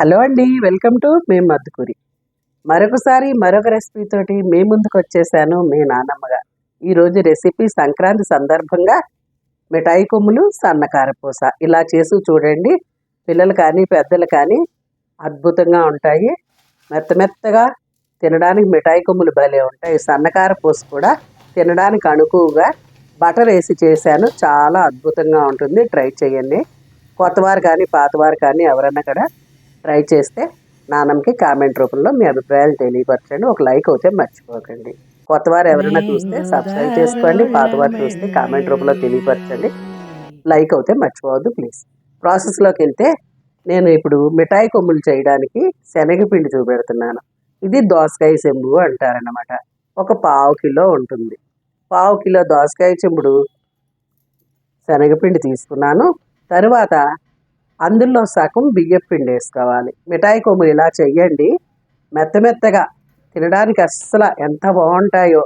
Hello అండి welcome to మేము మద్దుకూరి మరొకసారి మరొక రెసిపీతోటి మే మీ ముందుకు వచ్చేసాను మీ నాన్నమ్మగా ఈరోజు రెసిపీ సంక్రాంతి సందర్భంగా మిఠాయి కొమ్ములు సన్నకారపూస ఇలా చేసి చూడండి పిల్లలు కానీ పెద్దలు కానీ అద్భుతంగా ఉంటాయి. మెత్త మెత్తగా తినడానికి మిఠాయి కొమ్ములు భలే ఉంటాయి. సన్నకార పూస కూడా తినడానికి అనుకువగా బటర్ వేసి చేశాను. చాలా అద్భుతంగా ఉంటుంది. ట్రై చేయండి. కొత్తవారు కానీ పాతవారు కానీ ఎవరన్నా కూడా ట్రై చేస్తే నాన్నమ్మకి కామెంట్ రూపంలో మీ అభిప్రాయాలు తెలియపరచండి. ఒక లైక్ అయితే మర్చిపోకండి. కొత్తవారు ఎవరైనా చూస్తే సబ్స్క్రైబ్ చేసుకోండి. పాతవారు చూస్తే కామెంట్ రూపంలో తెలియపరచండి. లైక్ అయితే మర్చిపోవద్దు ప్లీజ్ ప్రాసెస్లోకి వెళ్తే నేను ఇప్పుడు మిఠాయి కొమ్ములు చేయడానికి శనగపిండి చూపెడుతున్నాను. ఇది దోసకాయ చెంబు అంటారన్నమాట. ఒక పావు కిలో ఉంటుంది. పావు కిలో దోసకాయ చెంబుడు శనగపిండి తీసుకున్నాను. తరువాత అందులో సగం బియ్యం పిండి వేసుకోవాలి. మిఠాయి కొమ్ములు ఇలా చెయ్యండి మెత్త మెత్తగా తినడానికి అస్సలు ఎంత బాగుంటాయో.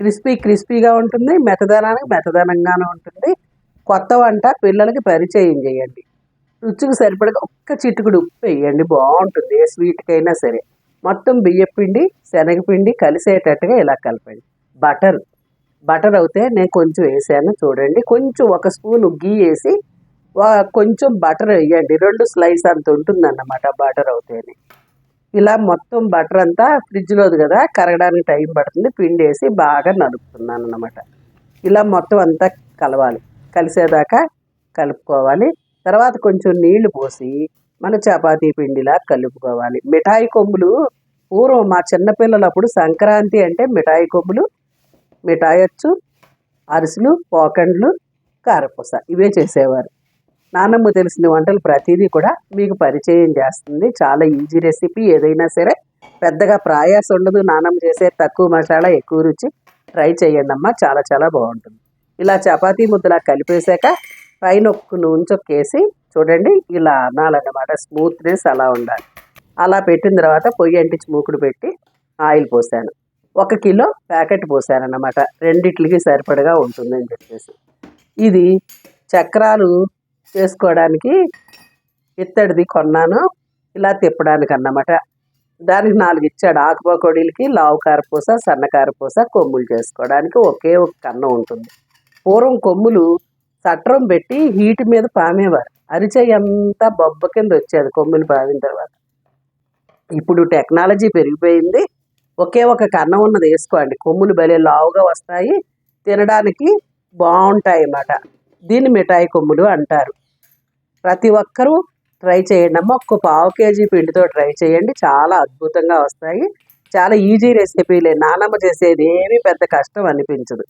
క్రిస్పీ క్రిస్పీగా ఉంటుంది మెత్తదనానికి మెత్తదనంగానే ఉంటుంది. కొత్త వంట పిల్లలకి పరిచయం చేయండి. రుచికి సరిపడగా ఒక్క చిటుకుడు ఉప్పు వేయండి. బాగుంటుంది ఏ స్వీట్కైనా సరే. మొత్తం బియ్యపిండి శనగపిండి కలిసేటట్టుగా ఇలా కలపండి. బటర్ బటర్ అయితే నేను కొంచెం వేసాను చూడండి. కొంచెం ఒక స్పూన్ గీ వేసి కొంచెం బటర్ వేయండి. రెండు స్లైస్ అంత ఉంటుందన్నమాట బటర్ అవుతేనే. ఇలా మొత్తం బటర్ అంతా ఫ్రిడ్జ్లోది కదా కరగడానికి టైం పడుతుంది. పిండి వేసి బాగా నలుపుతున్నాను అనమాట ఇలా మొత్తం అంతా కలవాలి. కలిసేదాకా కలుపుకోవాలి. తర్వాత కొంచెం నీళ్ళు పోసి మన చపాతీ పిండిలా కలుపుకోవాలి. మిఠాయి కొమ్ములు పూర్వం మా చిన్నపిల్లలప్పుడు సంక్రాంతి అంటే మిఠాయి కొమ్ములు మిఠాయొచ్చు అరిసెలు పోకండ్లు కారపూస. ఇవే చేసేవారు. నానమ్మ తెలిసిన వంటలు ప్రతిదీ కూడా మీకు పరిచయం చేస్తుంది. చాలా ఈజీ రెసిపీ ఏదైనా సరే. పెద్దగా ప్రయాసం ఉండదు. నానమ్మ చేసే తక్కువ మసాలా ఎక్కువ రుచి ట్రై చేయండి అమ్మా. చాలా చాలా బాగుంటుంది. ఇలా చపాతీ ముద్దలా కలిపేశాక పైన ఒక్క నూనె చూడండి ఇలా అనాలన్నమాట. స్మూత్నెస్ అలా ఉండాలి. అలా పెట్టిన తర్వాత పొయ్యి అంటించి మూకుడు పెట్టి ఆయిల్ పోసాను. ఒక కిలో ప్యాకెట్ పోసానన్నమాట. రెండిట్లకి సరిపడగా ఉంటుందని చెప్పేసి. ఇది చక్రాలు చేసుకోవడానికి ఇత్తడిది కొన్నాను ఇలా తిప్పడానికి అన్నమాట దానికి నాలుగు ఇచ్చాడు ఆకుపకోడీలకి లావు కారపూస సన్న కారపూస కొమ్ములు చేసుకోవడానికి ఒకే ఒక కన్నం ఉంటుంది. పూర్వం కొమ్ములు సట్రం పెట్టి హీట్ మీద పామేవారు. అరిచే అంతా బొబ్బ కింద వచ్చేది కొమ్ములు పామిన తర్వాత. ఇప్పుడు టెక్నాలజీ పెరిగిపోయింది. ఒకే ఒక కన్నం ఉన్నది వేసుకోండి. కొమ్ములు భలే లావుగా వస్తాయి. తినడానికి బాగుంటాయి అన్నమాట దీన్ని మిఠాయి కొమ్ములు అంటారు. ప్రతి ఒక్కరూ ట్రై చేయండి అమ్మ. ఒక్క పావు కేజీ పిండితో ట్రై చేయండి. చాలా అద్భుతంగా వస్తాయి. చాలా ఈజీ రెసిపీలే. నానమ్మ చేసేది ఏమీ పెద్ద కష్టం అనిపించదు.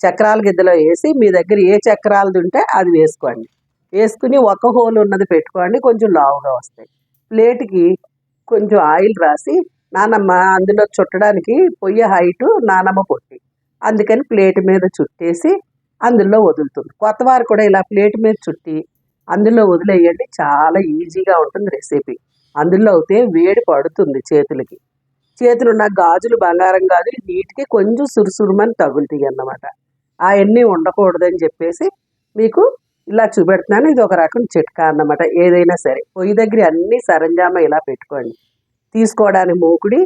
చక్రాల గిద్దలో వేసి మీ దగ్గర ఏ చక్రాలది ఉంటే అది వేసుకోండి. వేసుకుని ఒక హోల్ ఉన్నది పెట్టుకోండి. కొంచెం లావుగా వస్తాయి. ప్లేట్కి కొంచెం ఆయిల్ రాసి నానమ్మ అందులో చుట్టడానికి పొయ్యి హైటు నానమ్మ పొట్టి. అందుకని ప్లేట్ మీద చుట్టేసి అందులో వదులుతుంది కొత్తవారు కూడా ఇలా ప్లేట్ మీద చుట్టి అందులో వదిలేయండి. చాలా ఈజీగా ఉంటుంది రెసిపీ. అందులో అయితే వేడి పడుతుంది చేతులకి. చేతులు ఉన్న గాజులు బంగారం గాజులు నీటికి కొంచెం సురుసురుమని తగులుతాయి అన్నమాట. అవన్నీ ఉండకూడదని చెప్పేసి మీకు ఇలా చూపెడుతున్నాను. ఇది ఒక రకం చిట్కా అన్నమాట. ఏదైనా సరే పొయ్యి దగ్గర అన్ని సరంజామా ఇలా పెట్టుకోండి. తీసుకోవడానికి మూకుడి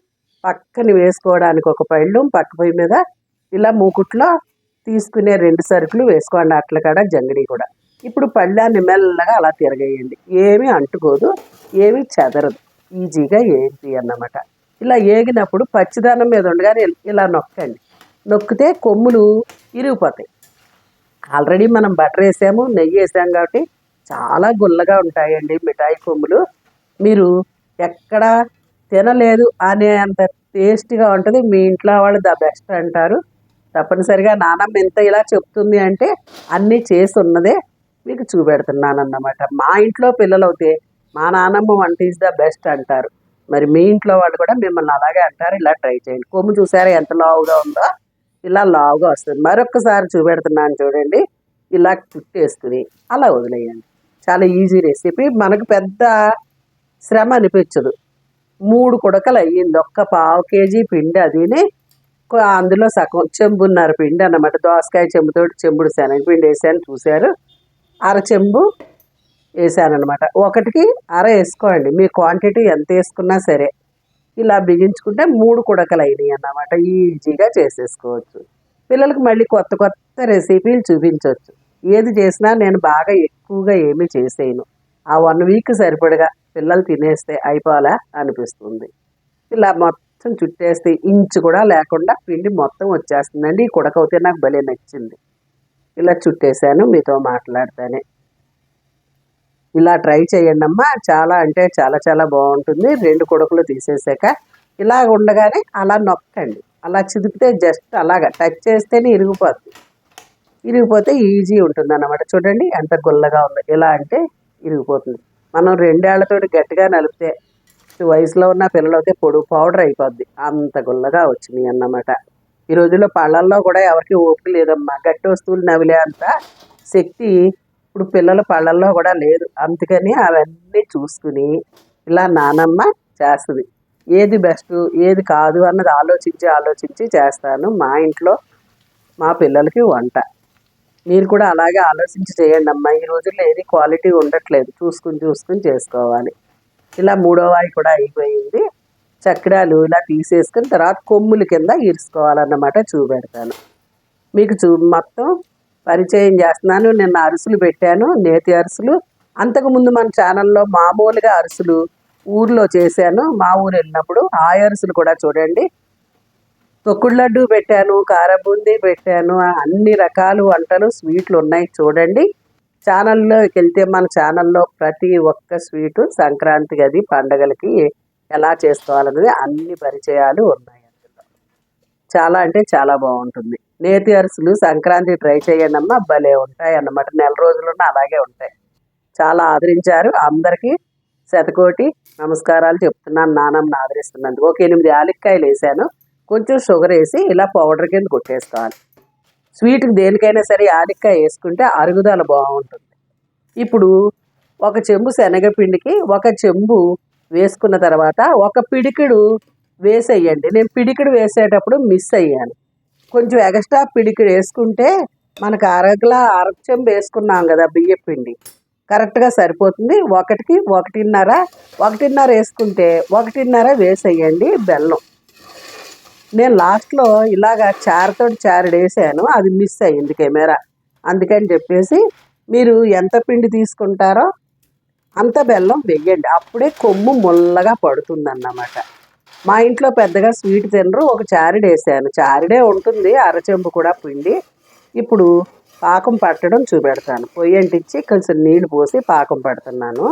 పక్కన వేసుకోవడానికి ఒక పళ్ళు పక్క పొయ్యి మీద ఇలా మూకుట్లో తీసుకునే రెండు సరుకులు వేసుకోండి అట్ల కాడ జంగిడి కూడా. ఇప్పుడు పళ్ళాన్ని మెల్లగా అలా తిరగేయండి. ఏమీ అంటుకోదు ఏమీ చెదరదు. ఈజీగా ఏంటి అన్నమాట. ఇలా ఏగినప్పుడు పచ్చిదానం మీద ఉండగానే ఇలా నొక్కండి. నొక్కితే కొమ్ములు ఇరిగిపోతాయి. ఆల్రెడీ మనం బటర్ వేసాము నెయ్యి వేసాం కాబట్టి చాలా గుల్లగా ఉంటాయండి మిఠాయి కొమ్ములు. మీరు ఎక్కడ తినలేదు అనే అంత టేస్టీగా ఉంటుంది. మీ ఇంట్లో వాళ్ళు ద బెస్ట్ అంటారు. తప్పనిసరిగా నానమ్మ ఎంత ఇలా చెప్తుంది అంటే అన్నీ చేసి ఉన్నదే మీకు చూపెడుతున్నాను అన్నమాట మా ఇంట్లో పిల్లలు అయితే మా నానమ్మ వంట ఈజ్ ద బెస్ట్ అంటారు. మరి మీ ఇంట్లో వాళ్ళు కూడా మిమ్మల్ని అలాగే అంటారు ఇలా ట్రై చేయండి. కొమ్ము చూసారా ఎంత లావుగా ఉందో? ఇలా లావుగా వస్తుంది. మరొకసారి చూపెడుతున్నాను చూడండి. ఇలా కుట్టేసుకుని అలా వదిలేయండి. చాలా ఈజీ రెసిపీ మనకు పెద్ద శ్రమ అనిపించదు. మూడు కుడకలు అయ్యింది. ఒక్క పావు కేజీ పిండి అదిని అందులో సగం చెంబున్నర పిండి అన్నమాట. దోసకాయ చెంబుతోటి చెంబుడు శనగపిండి వేసాను చూశారు. అర చెంబు వేసానమాట ఒకటికి అర వేసుకోండి. మీ క్వాంటిటీ ఎంత వేసుకున్నా సరే. ఇలా బిగించుకుంటే మూడు కుడకలు అయినాయి అన్నమాట. ఈజీగా చేసేసుకోవచ్చు. పిల్లలకు మళ్ళీ కొత్త కొత్త రెసిపీలు చూపించవచ్చు ఏది చేసినా నేను బాగా ఎక్కువగా ఏమీ చేసేయను. ఆ వన్ వీక్ సరిపడగా పిల్లలు తినేస్తే అయిపోవాలా అనిపిస్తుంది. ఇలా మొత్తం చుట్టేస్తే ఇంచు కూడా లేకుండా పిండి మొత్తం వచ్చేస్తుందండి. ఈ కుడకవుతే నాకు భలే నచ్చింది. ఇలా చుట్టేసాను మీతో మాట్లాడతానే. ఇలా ట్రై చేయండి అమ్మా చాలా అంటే చాలా చాలా బాగుంటుంది. రెండు కొడుకులు తీసేసాక ఇలా ఉండగానే అలా నొక్కండి. అలా చిదిపితే జస్ట్ అలాగా టచ్ చేస్తేనే ఇరిగిపోతుంది ఇరిగిపోతే ఈజీ ఉంటుంది అన్నమాట చూడండి ఎంత గుల్లగా ఉంది. ఇలా అంటే ఇరిగిపోతుంది. మనం రెండేళ్ళతోటి గట్టిగా నలిపితే వయసులో ఉన్న పిల్లలైతే పొడుగు పౌడర్ అయిపోద్ది. అంత గుల్లగా వచ్చినాయి అన్నమాట. ఈ రోజుల్లో పళ్ళల్లో కూడా ఎవరికి ఓపిక లేదమ్మా. గట్టి వస్తువులు నవిలే అంత శక్తి ఇప్పుడు పిల్లల పళ్ళల్లో కూడా లేదు. అందుకని అవన్నీ చూసుకుని ఇలా నానమ్మ చేస్తుంది. ఏది బెస్ట్ ఏది కాదు అన్నది ఆలోచించి ఆలోచించి చేస్తాను. మా ఇంట్లో మా పిల్లలకి వంట. మీరు కూడా అలాగే ఆలోచించి చేయండి అమ్మా ఈ రోజుల్లో ఏది క్వాలిటీ ఉండట్లేదు. చూసుకుని చూసుకుని చేసుకోవాలి. ఇలా మూడో వాయి కూడా అయిపోయింది. చక్రాలు ఇలా తీసేసుకుని తర్వాత కొమ్ముల కింద ఇరుసుకోవాలన్నమాట చూపెడతాను. మీకు చూ మొత్తం పరిచయం చేస్తున్నాను. నిన్న అరుసులు పెట్టాను నేతి అరుసులు. అంతకుముందు మన ఛానల్లో మామూలుగా అరుసులు ఊర్లో చేశాను. మా ఊరు వెళ్ళినప్పుడు ఆ అరుసులు కూడా చూడండి. తొక్కుడు లడ్డు పెట్టాను కారబూందీ పెట్టాను అన్ని రకాల వంటలు స్వీట్లు ఉన్నాయి చూడండి. ఛానల్లోకి వెళ్తే మన ఛానల్లో ప్రతి ఒక్క స్వీటు సంక్రాంతికి అది పండగలకి ఎలా చేసుకోవాలనేది అన్ని పరిచయాలు ఉన్నాయి అందులో. చాలా అంటే చాలా బాగుంటుంది. నేతి అరుసులు సంక్రాంతి ట్రై చేయండి అమ్మా భలే ఉంటాయి అన్నమాట నెల రోజులున్న అలాగే ఉంటాయి. చాలా ఆదరించారు. అందరికీ శతకోటి నమస్కారాలు చెప్తున్నాను. నానమ్మని ఆదరిస్తున్నందుకు. ఒక ఎనిమిది యాలక్కాయలు వేసాను. కొంచెం షుగర్ వేసి ఇలా పౌడర్ కింద కొట్టేసుకోవాలి. స్వీట్కి దేనికైనా సరే యాలక్కాయ వేసుకుంటే అరుగుదల బాగుంటుంది. ఇప్పుడు ఒక చెంబు శనగపిండికి ఒక చెంబు వేసుకున్న తర్వాత ఒక పిడికిడు వేసేయండి. నేను పిడికిడు వేసేటప్పుడు మిస్ అయ్యాను. కొంచెం ఎక్స్ట్రా పిడికిడు వేసుకుంటే మనకు అరగల అర చెంబు వేసుకున్నాం కదా బియ్య పిండి. కరెక్ట్గా సరిపోతుంది. ఒకటికి ఒకటిన్నర ఒకటిన్నర వేసుకుంటే ఒకటిన్నర వేసేయండి బెల్లం. నేను లాస్ట్లో ఇలాగ చారుతోటి చారుడు వేసాను అది మిస్ అయ్యింది కెమెరా. అందుకని చెప్పేసి మీరు ఎంత పిండి తీసుకుంటారో అంత బెల్లం వెయ్యండి. అప్పుడే కొమ్ము ముల్లగా పడుతుందన్నమాట. మా ఇంట్లో పెద్దగా స్వీట్ తినరు ఒక చారిడ వేసాను. చారిడే ఉంటుంది అరచెంబు కూడా పిండి. ఇప్పుడు పాకం పట్టడం చూపెడతాను. పొయ్యి అంటించి కొంచెం నీళ్ళు పోసి పాకం పడుతున్నాను.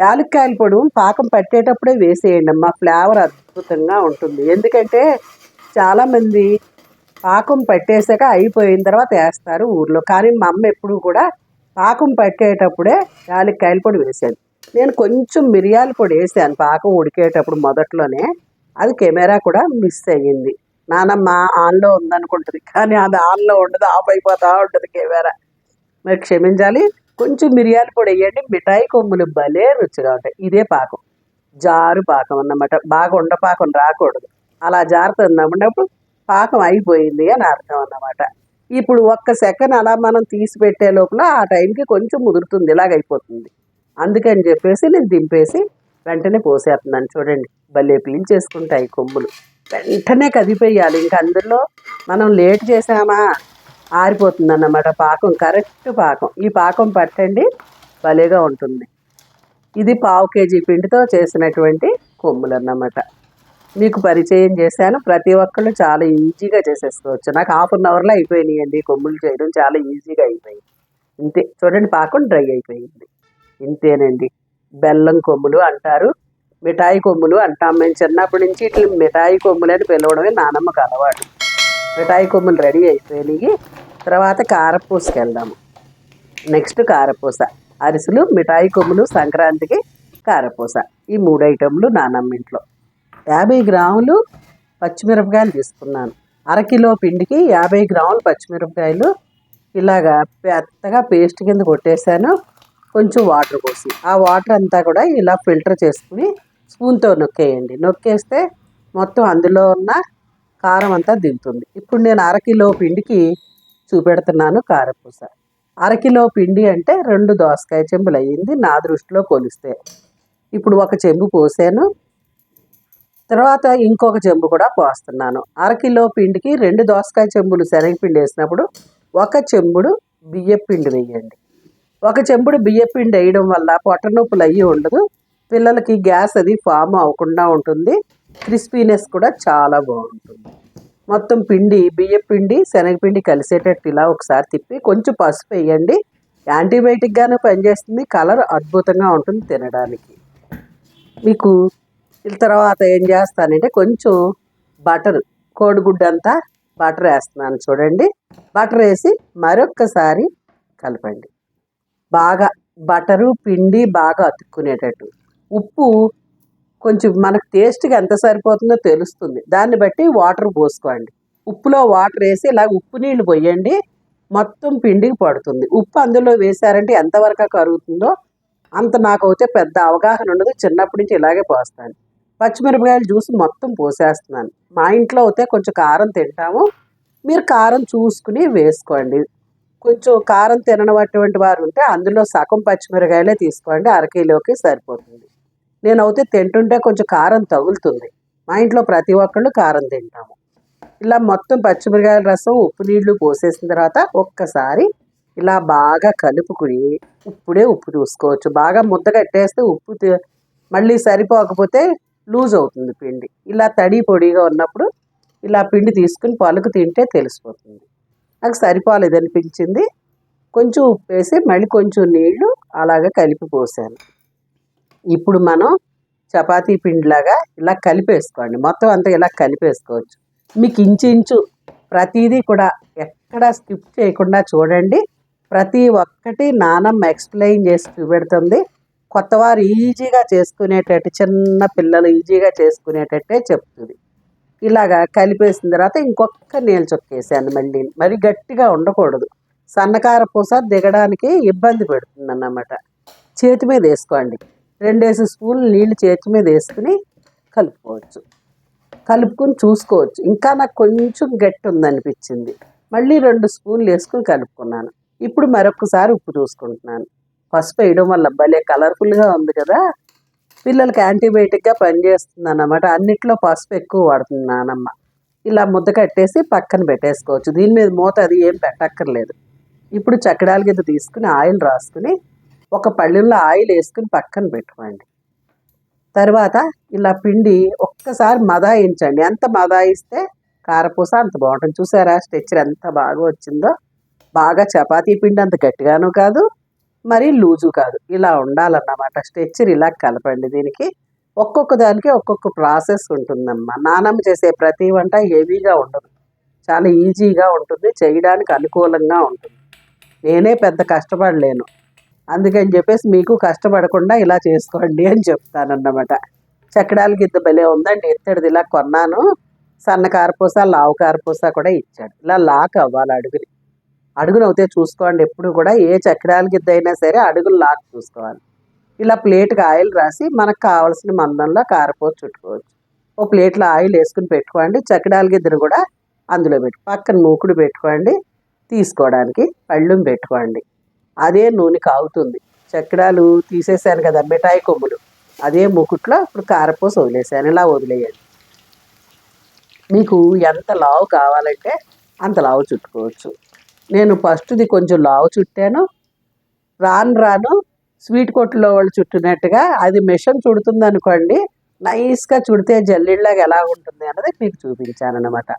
యాలక్కాయల పొడి పాకం పట్టేటప్పుడే వేసేయండి అమ్మా. ఫ్లేవర్ అద్భుతంగా ఉంటుంది. ఎందుకంటే చాలామంది పాకం పట్టేసాక అయిపోయిన తర్వాత వేస్తారు ఊర్లో. కానీ మా అమ్మ ఎప్పుడు కూడా పాకం పట్టేటప్పుడే యాలక్కాయల పొడి వేసాను నేను కొంచెం మిరియాల పొడి వేసాను పాకం ఉడికేటప్పుడు మొదట్లోనే. అది కెమెరా కూడా మిస్ అయ్యింది. నానమ్మ ఆన్లో ఉందనుకుంటుంది. కానీ అది ఆన్లో ఉండదు ఆఫ్ అయిపోతూ ఉంటుంది కెమెరా. మరి క్షమించాలి. కొంచెం మిరియాల పొడి వేయండి మిఠాయి కొమ్ములు భలే రుచిగా ఉంటాయి. ఇదే పాకం. జారు పాకం అన్నమాట. బాగా ఉండపాకం రాకూడదు. అలా జారుతుంది పాకం అయిపోయింది అని అర్థం అన్నమాట. ఇప్పుడు ఒక్క సెకండ్ అలా మనం తీసి పెట్టే లోపల ఆ టైంకి కొంచెం ముదురుతుంది ఇలాగ అయిపోతుంది. అందుకని చెప్పేసి నేను దింపేసి వెంటనే పోసేస్తున్నాను. చూడండి భలే పీల్చేసుకుంటాయి కొమ్ములు. వెంటనే కదిపేయాలి. ఇంకా అందులో మనం లేట్ చేసామా? ఆరిపోతుంది అన్నమాట పాకం కరెక్ట్ పాకం. ఈ పాకం పట్టండి భలేగా ఉంటుంది. ఇది పావు కేజీ పిండితో చేసినటువంటి కొమ్ములు అన్నమాట మీకు పరిచయం చేశాను. ప్రతి ఒక్కళ్ళు చాలా ఈజీగా చేసేసుకోవచ్చు. నాకు హాఫ్ అన్ అవర్లో అయిపోయినాయండి కొమ్ములు చేయడం. చాలా ఈజీగా అయిపోయింది. ఇంతే. చూడండి పాకం డ్రై అయిపోయింది. ఇంతేనండి. బెల్లం కొమ్ములు అంటారు. మిఠాయి కొమ్ములు అంటాం. మేము చిన్నప్పటి నుంచి ఇట్లా మిఠాయి కొమ్ములు అని పిలవడమే నానమ్మకు అలవాటు. మిఠాయి కొమ్ములు రెడీ అయిపోయినాయి తర్వాత కారపూసకి వెళ్దాము నెక్స్ట్ కారపూస. అరిసెలు మిఠాయి కొమ్ములు సంక్రాంతికి కారపూస. ఈ మూడు ఐటెంలు నానమ్మ ఇంట్లో. యాభై గ్రాములు పచ్చిమిరపకాయలు తీసుకున్నాను. అరకిలో పిండికి యాభై గ్రాములు పచ్చిమిరపకాయలు ఇలాగా పెద్దగా పేస్ట్ కింద కొట్టేశాను. కొంచెం వాటర్ పోసి. ఆ వాటర్ అంతా కూడా ఇలా ఫిల్టర్ చేసుకుని స్పూన్తో నొక్కేయండి. నొక్కేస్తే మొత్తం అందులో ఉన్న కారం అంతా దిగుతుంది ఇప్పుడు నేను అరకిలో పిండికి చూపెడుతున్నాను కారపూస. అరకిలో పిండి అంటే రెండు దోసకాయ చెంబులు అయ్యింది నా దృష్టిలో కొలిస్తే. ఇప్పుడు ఒక చెంబు పోసాను. తర్వాత ఇంకొక చెంబు కూడా పోస్తున్నాను. అరకిలో పిండికి రెండు దోసకాయ చెంబులు శనగపిండి వేసినప్పుడు ఒక చెంబుడు బియ్యపిండి వేయండి. ఒక చెంబుడు బియ్యపిండి వేయడం వల్ల పొట్ట నొప్పులు అయ్యి ఉండదు. పిల్లలకి గ్యాస్ అది ఫామ్ అవ్వకుండా ఉంటుంది. క్రిస్పీనెస్ కూడా చాలా బాగుంటుంది. మొత్తం పిండి బియ్య పిండి శనగపిండి కలిసేటట్టు ఇలా ఒకసారి తిప్పి కొంచెం పసుపు వేయండి. యాంటీబయాటిక్గానే పనిచేస్తుంది. కలర్ అద్భుతంగా ఉంటుంది తినడానికి. మీకు తర్వాత ఏం చేస్తానంటే కొంచెం బటర్ కోడిగుడ్డ అంతా బటర్ వేస్తున్నాను చూడండి. బటర్ వేసి మరొక్కసారి కలపండి. బాగా బటరు పిండి బాగా అతుక్కునేటట్టు. ఉప్పు కొంచెం మనకు టేస్ట్కి ఎంత సరిపోతుందో తెలుస్తుంది. దాన్ని బట్టి వాటర్ పోసుకోండి. ఉప్పులో వాటర్ వేసి ఇలా ఉప్పు నీళ్ళు పోయండి. మొత్తం పిండికి పడుతుంది. ఉప్పు అందులో వేశారంటే ఎంతవరకు కరుగుతుందో అంత నాకు అయితే పెద్ద అవగాహన ఉండదు. చిన్నప్పటి నుంచి ఇలాగే పోస్తాను. పచ్చిమిరపకాయలు జ్యూస్ మొత్తం పోసేస్తున్నాను. మా ఇంట్లో అయితే కొంచెం కారం తింటాము. మీరు కారం చూసుకుని వేసుకోండి. కొంచెం కారం తిననటువంటి వారు ఉంటే అందులో సగం పచ్చిమిరకాయలే తీసుకోండి. అరకిలోకి సరిపోతుంది. నేను అయితే తింటుంటే కొంచెం కారం తగులుతుంది. మా ఇంట్లో ప్రతి ఒక్కళ్ళు కారం తింటాము. ఇలా మొత్తం పచ్చిమిరకాయల రసం ఉప్పు నీళ్ళు పోసేసిన తర్వాత ఒక్కసారి ఇలా బాగా కలుపుకుని ఇప్పుడే ఉప్పు చూసుకోవచ్చు. బాగా ముద్ద కట్టేస్తే ఉప్పు మళ్ళీ సరిపోకపోతే లూజ్ అవుతుంది పిండి. ఇలా తడి పొడిగా ఉన్నప్పుడు ఇలా పిండి తీసుకుని పలుకు తింటే తెలిసిపోతుంది. నాకు సరిపోలేదు అనిపించింది కొంచెం ఉప్పు వేసి మళ్ళీ కొంచెం నీళ్ళు అలాగే కలిపి పోసాను. ఇప్పుడు మనం చపాతీ పిండిలాగా ఇలా కలిపేసుకోండి. మొత్తం అంతా ఇలా కలిపేసుకోవచ్చు. మీకు ఇంచు ప్రతిదీ కూడా ఎక్కడ స్కిప్ చేయకుండా చూడండి. ప్రతి ఒక్కటి నానమ్మ ఎక్స్ప్లెయిన్ చేసి చూపెడుతుంది. కొత్తవారు ఈజీగా చేసుకునేటట్టు చిన్న పిల్లలు ఈజీగా చేసుకునేటట్టే చెప్తుంది. ఇలాగా కలిపేసిన తర్వాత ఇంకొక నీళ్ళు చొక్కేసాను మళ్ళీ. మరి గట్టిగా ఉండకూడదు. సన్నకార పూస దిగడానికి ఇబ్బంది పెడుతుంది అన్నమాట చేతి మీద వేసుకోండి. రెండేసి స్పూన్లు నీళ్ళు చేతి మీద వేసుకుని కలుపుకోవచ్చు. కలుపుకొని చూసుకోవచ్చు. ఇంకా నాకు కొంచెం గట్టి ఉందనిపించింది మళ్ళీ రెండు స్పూన్లు వేసుకుని కలుపుకున్నాను. ఇప్పుడు మరొకసారి ఉప్పు చూసుకుంటున్నాను. పసుపు వేయడం వల్ల భలే కలర్ఫుల్గా ఉంది కదా? పిల్లలకి యాంటీబయాటిక్గా పనిచేస్తుంది అన్నమాట అన్నిట్లో పసుపు ఎక్కువ వాడుతుంది నానమ్మ. ఇలా ముద్ద కట్టేసి పక్కన పెట్టేసుకోవచ్చు. దీని మీద మూత అది ఏం పెట్టక్కర్లేదు. ఇప్పుడు చక్కడాల కింద తీసుకుని ఆయిల్ రాసుకుని ఒక పళ్ళెంలో ఆయిల్ వేసుకుని పక్కన పెట్టుకోండి తర్వాత ఇలా పిండి ఒక్కసారి మదాయించండి. ఎంత మదాయిస్తే కారపూస అంత బాగుంటుంది. చూసారా? స్టెచ్చర్ ఎంత బాగా వచ్చిందో. బాగా చపాతీ పిండి అంత గట్టిగాను కాదు మరీ లూజు కాదు. ఇలా ఉండాలన్నమాట. స్ట్రెచ్చర్ ఇలా కలపండి దీనికి. ఒక్కొక్క దానికి ఒక్కొక్క ప్రాసెస్ ఉంటుందమ్మా. నానమ్మ చేసే ప్రతి వంట హెవీగా ఉండదు. చాలా ఈజీగా ఉంటుంది. చేయడానికి అనుకూలంగా ఉంటుంది. నేనే పెద్ద కష్టపడలేను. అందుకని చెప్పేసి మీకు కష్టపడకుండా ఇలా చేసుకోండి అని చెప్తానన్నమాట. చక్రాల గిద్ద భలే ఉందండి. ఎత్తడిది ఇలా కొన్నాను. సన్న కారపూస లావు కారపూస కూడా ఇచ్చాడు. ఇలా లాక్ అవ్వాలి అడుగుని. అడుగును అవుతే చూసుకోండి. ఎప్పుడు కూడా ఏ చక్రాల గిద్ద అయినా సరే అడుగులు లాక్ చూసుకోవాలి. ఇలా ప్లేట్కి ఆయిల్ రాసి మనకు కావాల్సిన మందంలో కారపూస చుట్టుకోవచ్చు. ఓ ప్లేట్లో ఆయిల్ వేసుకుని పెట్టుకోండి. చక్రాల గిద్దను కూడా అందులో పెట్టు. పక్కన మూకుడు పెట్టుకోండి. తీసుకోవడానికి పళ్ళుం పెట్టుకోండి. అదే నూనె కాగుతుంది. చక్రాలు తీసేసాను కదా మిఠాయి కొమ్ములు. అదే ముకుట్లో ఇప్పుడు కారపూస వదిలేసాను ఇలా వదిలేయండి. మీకు ఎంత లావు కావాలంటే అంత లావు చుట్టుకోవచ్చు. నేను ఫస్ట్ది కొంచెం లావు చుట్టాను. రాను రాను స్వీట్ కొట్టులో వాళ్ళు చుట్టినట్టుగా అది మిషన్ చుడుతుంది అనుకోండి నైస్గా చుడితే జల్లిళ్ళగా ఎలా ఉంటుంది అన్నది మీకు చూపించాను అనమాట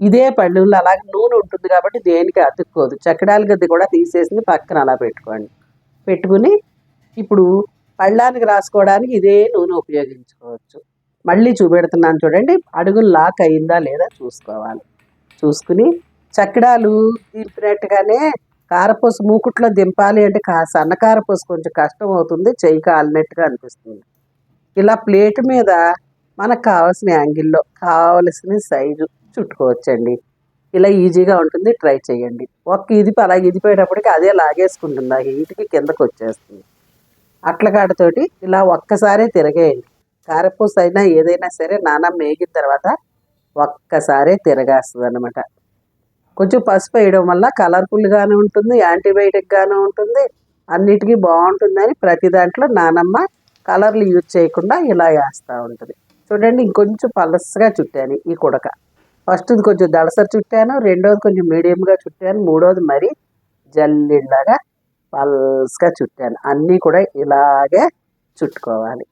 ఇదే పళ్ళుల్లో అలాగే నూనె ఉంటుంది కాబట్టి దేనికి అతుక్కోదు. చక్కడాల గద్ది కూడా తీసేసి పక్కన అలా పెట్టుకోండి. పెట్టుకుని ఇప్పుడు పళ్ళానికి రాసుకోవడానికి ఇదే నూనె ఉపయోగించుకోవచ్చు. మళ్ళీ చూపెడుతున్నాను చూడండి. అడుగులు లాక్ అయిందా లేదా చూసుకోవాలి. చూసుకుని చక్కడాలు దింపినట్టుగానే కారపూస మూకుట్లో దింపాలి అంటే కా సన్న కారపూస కొంచెం కష్టం అవుతుంది. చెయ్యి కాలినట్టుగా అనిపిస్తుంది. ఇలా ప్లేట్ మీద మనకు కావాల్సిన యాంగిల్లో కావలసిన సైజు చుట్టుకోవచ్చండి. ఇలా ఈజీగా ఉంటుంది ట్రై చేయండి. ఒక్క ఇదిపి అలా ఇదిపోయేటప్పటికి అదే లాగేసుకుంటుంది. ఆ హీట్కి కిందకు వచ్చేస్తుంది. అట్లకాడతోటి ఇలా ఒక్కసారే తిరగేయండి. కారపూస అయినా ఏదైనా సరే నానమ్మ వేగిన తర్వాత ఒక్కసారే తిరగేస్తుంది అనమాట కొంచెం పసుపు వేయడం వల్ల కలర్ఫుల్గానే ఉంటుంది యాంటీబయాటిక్గానే ఉంటుంది అన్నిటికీ బాగుంటుందని ప్రతి దాంట్లో నానమ్మ కలర్లు యూజ్ చేయకుండా ఇలా వేస్తూ ఉంటుంది. చూడండి ఇంకొంచెం పలసగా చుట్టాను ఈ కుడక. ఫస్ట్ కొంచెం దళసరి చుట్టాను రెండోది కొంచెం మీడియంగా చుట్టాను మూడోది మరి జల్లిలాగా పల్స్గా చుట్టాను. అన్నీ కూడా ఇలాగే చుట్టుకోవాలి.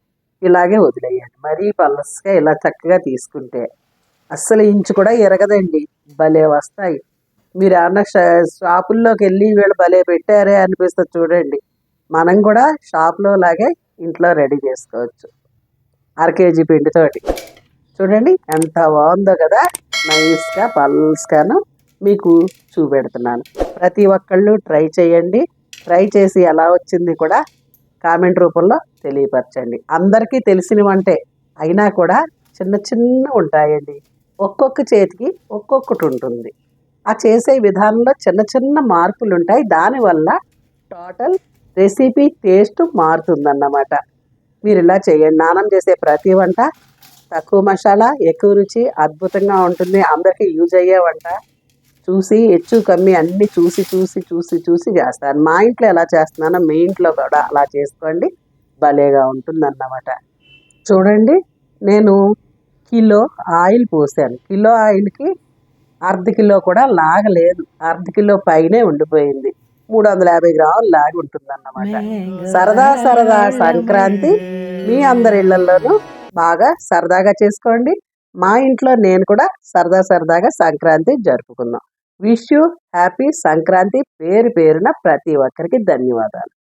ఇలాగే వదిలేయాలి. మరీ పల్స్గా ఇలా చక్కగా తీసుకుంటే అస్సలు ఇంచు కూడా ఎరగదండి భలే వస్తాయి. మీరు ఏమన్నా షా- షాపుల్లోకి వెళ్ళి వీళ్ళు భలే పెట్టారే అనిపిస్తుంది చూడండి. మనం కూడా షాప్లో లాగే ఇంట్లో రెడీ చేసుకోవచ్చు. అర కేజీ పిండితోటి. చూడండి ఎంత బాగుందో కదా. నైస్గా పల్స్గాను మీకు చూపెడుతున్నాను. ప్రతి ఒక్కళ్ళు ట్రై చేయండి. ట్రై చేసి ఎలా వచ్చింది కూడా కామెంట్ రూపంలో తెలియపరచండి. అందరికీ తెలిసినవంటే అయినా కూడా చిన్న చిన్న ఉంటాయండి. ఒక్కొక్క చేతికి ఒక్కొక్కటి ఉంటుంది. ఆ చేసే విధానంలో చిన్న చిన్న మార్పులు ఉంటాయి దానివల్ల టోటల్ రెసిపీ టేస్ట్ మారుతుందన్నమాట. మీరు ఇలా చేయండి. నానం చేసే ప్రతి వంట తక్కువ మసాలా ఎక్కువ రుచి అద్భుతంగా ఉంటుంది. అందరికీ యూజ్ అయ్యే వంట. చూసి హెచ్చు కమ్మి అన్నీ చూసి చూసి చూసి చూసి చేస్తాను. మా ఇంట్లో ఎలా చేస్తున్నానో మీ ఇంట్లో కూడా అలా చేసుకోండి. భలేగా ఉంటుందన్నమాట. చూడండి నేను కిలో ఆయిల్ పోసాను. కిలో ఆయిల్కి అర్ధ కిలో కూడా లాగలేదు. అర్ధ కిలో పైనే ఉండిపోయింది. మూడు వందల యాభై గ్రాములు లాగి ఉంటుందన్నమాట. సరదా సరదా సంక్రాంతి మీ అందరి ఇళ్ళలోనూ బాగా సరదాగా చేసుకోండి. మా ఇంట్లో నేను కూడా సరదా సరదాగా సంక్రాంతి జరుపుకున్నాం విష్ యూ హ్యాపీ సంక్రాంతి పేరు పేరున ప్రతి ఒక్కరికి ధన్యవాదాలు.